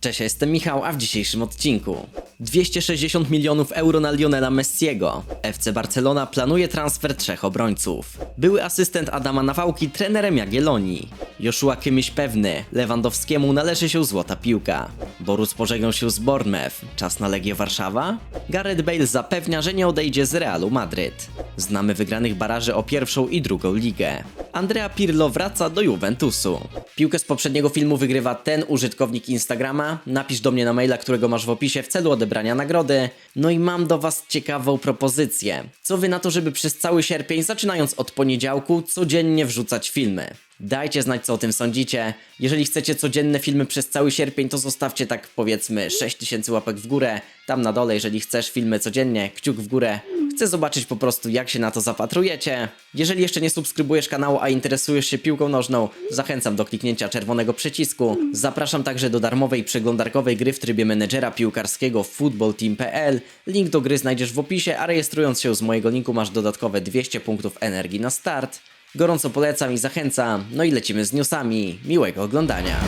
Cześć, jestem Michał, a w dzisiejszym odcinku 260 milionów euro na Lionela Messiego. FC Barcelona planuje transfer trzech obrońców. Były asystent Adama Nawałki trenerem Jagiellonii. Joshua Kymyś pewny, Lewandowskiemu należy się złota piłka. Borus pożegnał się z Bournemouth. Czas na Legię Warszawa? Gareth Bale zapewnia, że nie odejdzie z Realu Madryt. Znamy wygranych baraży o pierwszą i drugą ligę. Andrea Pirlo wraca do Juventusu. Piłkę z poprzedniego filmu wygrywa ten użytkownik Instagrama. Napisz do mnie na maila, którego masz w opisie w celu odebrania nagrody. No i mam do Was ciekawą propozycję. Co Wy na to, żeby przez cały sierpień, zaczynając od poniedziałku, codziennie wrzucać filmy? Dajcie znać, co o tym sądzicie. Jeżeli chcecie codzienne filmy przez cały sierpień, to zostawcie tak powiedzmy 6000 łapek w górę. Tam na dole, jeżeli chcesz filmy codziennie, kciuk w górę. Chcę zobaczyć po prostu, jak się na to zapatrujecie. Jeżeli jeszcze nie subskrybujesz kanału, a interesujesz się piłką nożną, zachęcam do kliknięcia czerwonego przycisku. Zapraszam także do darmowej przeglądarkowej gry w trybie menedżera piłkarskiego footballteam.pl. Link do gry znajdziesz w opisie, a rejestrując się z mojego linku masz dodatkowe 200 punktów energii na start. Gorąco polecam i zachęcam. No i lecimy z newsami. Miłego oglądania.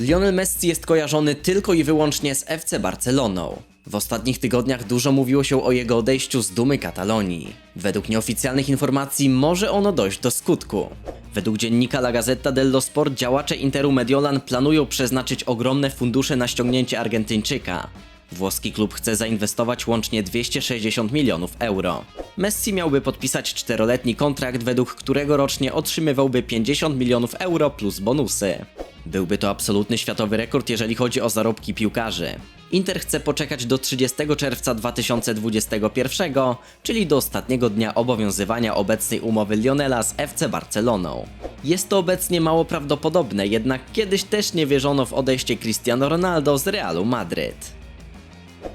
Lionel Messi jest kojarzony tylko i wyłącznie z FC Barceloną. W ostatnich tygodniach dużo mówiło się o jego odejściu z dumy Katalonii. Według nieoficjalnych informacji może ono dojść do skutku. Według dziennika La Gazzetta dello Sport działacze Interu Mediolan planują przeznaczyć ogromne fundusze na ściągnięcie Argentyńczyka. Włoski klub chce zainwestować łącznie 260 milionów euro. Messi miałby podpisać czteroletni kontrakt, według którego rocznie otrzymywałby 50 milionów euro plus bonusy. Byłby to absolutny światowy rekord, jeżeli chodzi o zarobki piłkarzy. Inter chce poczekać do 30 czerwca 2021, czyli do ostatniego dnia obowiązywania obecnej umowy Lionela z FC Barceloną. Jest to obecnie mało prawdopodobne, jednak kiedyś też nie wierzono w odejście Cristiano Ronaldo z Realu Madryt.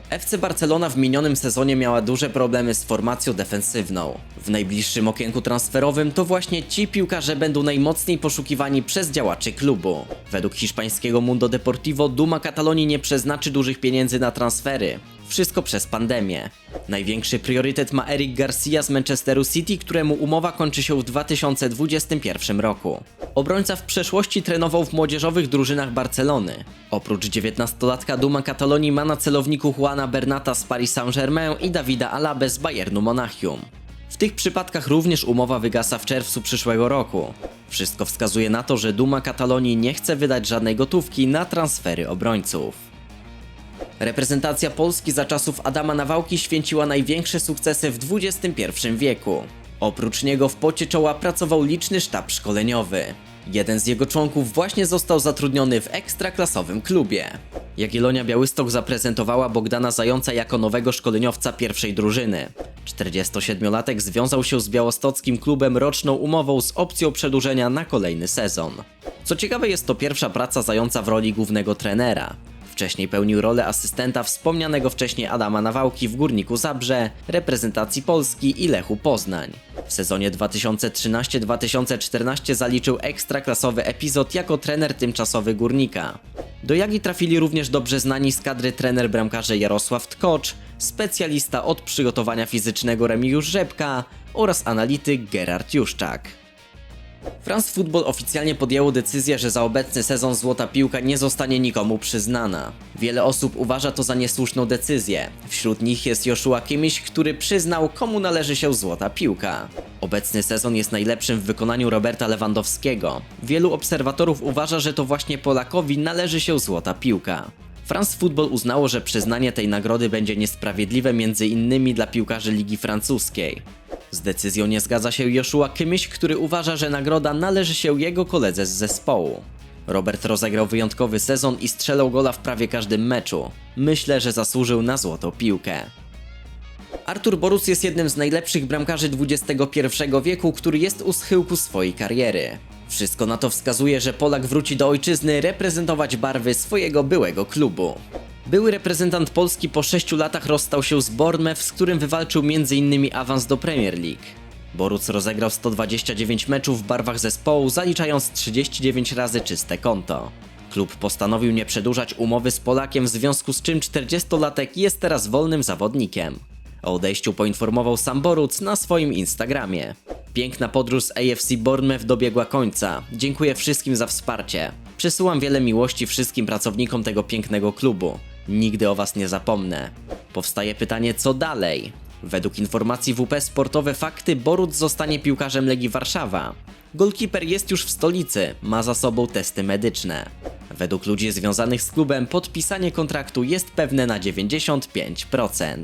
FC Barcelona w minionym sezonie miała duże problemy z formacją defensywną. W najbliższym okienku transferowym to właśnie ci piłkarze będą najmocniej poszukiwani przez działaczy klubu. Według hiszpańskiego Mundo Deportivo Duma Katalonii nie przeznaczy dużych pieniędzy na transfery. Wszystko przez pandemię. Największy priorytet ma Eric Garcia z Manchesteru City, któremu umowa kończy się w 2021 roku. Obrońca w przeszłości trenował w młodzieżowych drużynach Barcelony. Oprócz 19-latka Duma Katalonii ma na celowniku Juana Bernata z Paris Saint-Germain i Davida Alabę z Bayernu Monachium. W tych przypadkach również umowa wygasa w czerwcu przyszłego roku. Wszystko wskazuje na to, że Duma Katalonii nie chce wydać żadnej gotówki na transfery obrońców. Reprezentacja Polski za czasów Adama Nawałki święciła największe sukcesy w XXI wieku. Oprócz niego w pocie czoła pracował liczny sztab szkoleniowy. Jeden z jego członków właśnie został zatrudniony w ekstraklasowym klubie. Jagiellonia Białystok zaprezentowała Bogdana Zająca jako nowego szkoleniowca pierwszej drużyny. 47-latek związał się z białostockim klubem roczną umową z opcją przedłużenia na kolejny sezon. Co ciekawe jest to pierwsza praca Zająca w roli głównego trenera. Wcześniej pełnił rolę asystenta wspomnianego wcześniej Adama Nawałki w Górniku Zabrze, reprezentacji Polski i Lechu Poznań. W sezonie 2013-2014 zaliczył ekstraklasowy epizod jako trener tymczasowy Górnika. Do Jagi trafili również dobrze znani z kadry trener bramkarze Jarosław Tkocz, specjalista od przygotowania fizycznego Remigiusz Rzepka oraz analityk Gerard Juszczak. France Football oficjalnie podjęło decyzję, że za obecny sezon Złota Piłka nie zostanie nikomu przyznana. Wiele osób uważa to za niesłuszną decyzję. Wśród nich jest Joshua Kimmich, który przyznał, komu należy się Złota Piłka. Obecny sezon jest najlepszym w wykonaniu Roberta Lewandowskiego. Wielu obserwatorów uważa, że to właśnie Polakowi należy się Złota Piłka. France Football uznało, że przyznanie tej nagrody będzie niesprawiedliwe między innymi dla piłkarzy Ligi Francuskiej. Z decyzją nie zgadza się Joshua Kimmich, który uważa, że nagroda należy się jego koledze z zespołu. Robert rozegrał wyjątkowy sezon i strzelał gola w prawie każdym meczu. Myślę, że zasłużył na złotą piłkę. Artur Borus jest jednym z najlepszych bramkarzy XXI wieku, który jest u schyłku swojej kariery. Wszystko na to wskazuje, że Polak wróci do ojczyzny reprezentować barwy swojego byłego klubu. Były reprezentant Polski po 6 latach rozstał się z Bournemouth, z którym wywalczył m.in. awans do Premier League. Boruc rozegrał 129 meczów w barwach zespołu, zaliczając 39 razy czyste konto. Klub postanowił nie przedłużać umowy z Polakiem, w związku z czym 40-latek jest teraz wolnym zawodnikiem. O odejściu poinformował sam Boruc na swoim Instagramie. Piękna podróż z AFC Bournemouth dobiegła końca. Dziękuję wszystkim za wsparcie. Przesyłam wiele miłości wszystkim pracownikom tego pięknego klubu. Nigdy o was nie zapomnę. Powstaje pytanie, co dalej? Według informacji WP Sportowe Fakty Borut zostanie piłkarzem Legii Warszawa. Golkiper jest już w stolicy, ma za sobą testy medyczne. Według ludzi związanych z klubem podpisanie kontraktu jest pewne na 95%.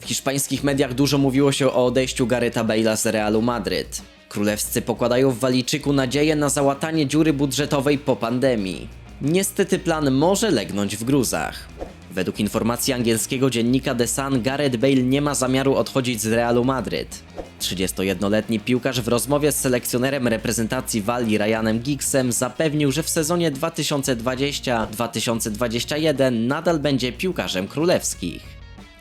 W hiszpańskich mediach dużo mówiło się o odejściu Garetha Bale'a z Realu Madryt. Królewscy pokładają w Walijczyku nadzieję na załatanie dziury budżetowej po pandemii. Niestety plan może legnąć w gruzach. Według informacji angielskiego dziennika The Sun, Gareth Bale nie ma zamiaru odchodzić z Realu Madryt. 31-letni piłkarz w rozmowie z selekcjonerem reprezentacji Walii Ryanem Giggsem zapewnił, że w sezonie 2020-2021 nadal będzie piłkarzem królewskich.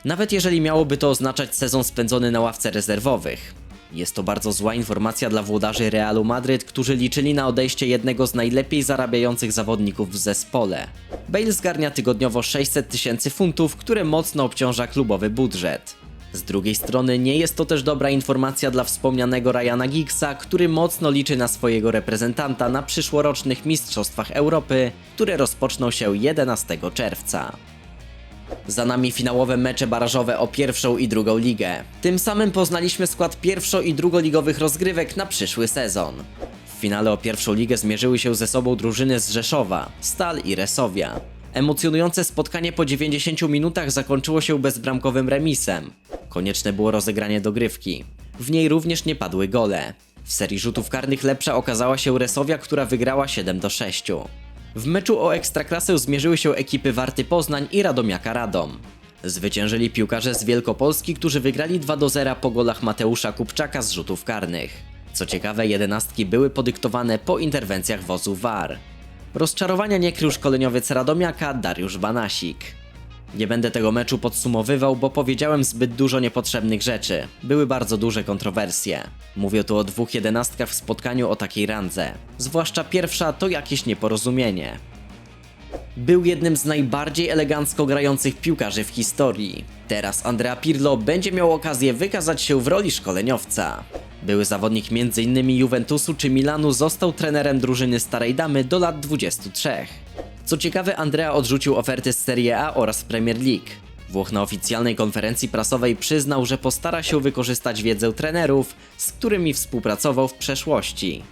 Nawet jeżeli miałoby to oznaczać sezon spędzony na ławce rezerwowych. Jest to bardzo zła informacja dla włodarzy Realu Madryt, którzy liczyli na odejście jednego z najlepiej zarabiających zawodników w zespole. Bale zgarnia tygodniowo 600 tysięcy funtów, które mocno obciąża klubowy budżet. Z drugiej strony nie jest to też dobra informacja dla wspomnianego Ryana Giggsa, który mocno liczy na swojego reprezentanta na przyszłorocznych Mistrzostwach Europy, które rozpoczną się 11 czerwca. Za nami finałowe mecze barażowe o pierwszą i drugą ligę. Tym samym poznaliśmy skład pierwszo- i drugoligowych rozgrywek na przyszły sezon. W finale o pierwszą ligę zmierzyły się ze sobą drużyny z Rzeszowa, Stal i Resowia. Emocjonujące spotkanie po 90 minutach zakończyło się bezbramkowym remisem. Konieczne było rozegranie dogrywki. W niej również nie padły gole. W serii rzutów karnych lepsza okazała się Resowia, która wygrała 7 do 6. W meczu o Ekstraklasę zmierzyły się ekipy Warty Poznań i Radomiaka Radom. Zwyciężyli piłkarze z Wielkopolski, którzy wygrali 2 do 0 po golach Mateusza Kupczaka z rzutów karnych. Co ciekawe, jedenastki były podyktowane po interwencjach wozu VAR. Rozczarowania nie krył szkoleniowiec Radomiaka Dariusz Banasik. Nie będę tego meczu podsumowywał, bo powiedziałem zbyt dużo niepotrzebnych rzeczy. Były bardzo duże kontrowersje. Mówię tu o dwóch jedenastkach w spotkaniu o takiej randze. Zwłaszcza pierwsza to jakieś nieporozumienie. Był jednym z najbardziej elegancko grających piłkarzy w historii. Teraz Andrea Pirlo będzie miał okazję wykazać się w roli szkoleniowca. Były zawodnik m.in. Juventusu czy Milanu został trenerem drużyny Starej Damy do lat 23. Co ciekawe, Andrea odrzucił oferty z Serie A oraz Premier League. Włoch na oficjalnej konferencji prasowej przyznał, że postara się wykorzystać wiedzę trenerów, z którymi współpracował w przeszłości.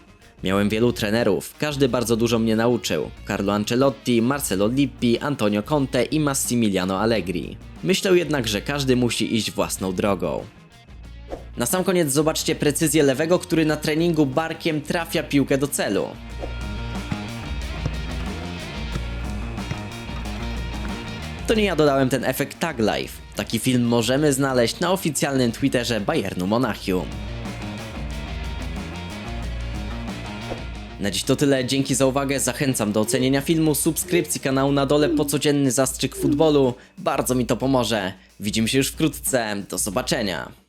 Miałem wielu trenerów, każdy bardzo dużo mnie nauczył. Carlo Ancelotti, Marcelo Lippi, Antonio Conte i Massimiliano Allegri. Myślę jednak, że każdy musi iść własną drogą. Na sam koniec zobaczcie precyzję lewego, który na treningu barkiem trafia piłkę do celu. To nie ja dodałem ten efekt Tag Life. Taki film możemy znaleźć na oficjalnym Twitterze Bayernu Monachium. Na dziś to tyle, dzięki za uwagę, zachęcam do ocenienia filmu, subskrypcji kanału na dole po codzienny zastrzyk futbolu, bardzo mi to pomoże. Widzimy się już wkrótce, do zobaczenia.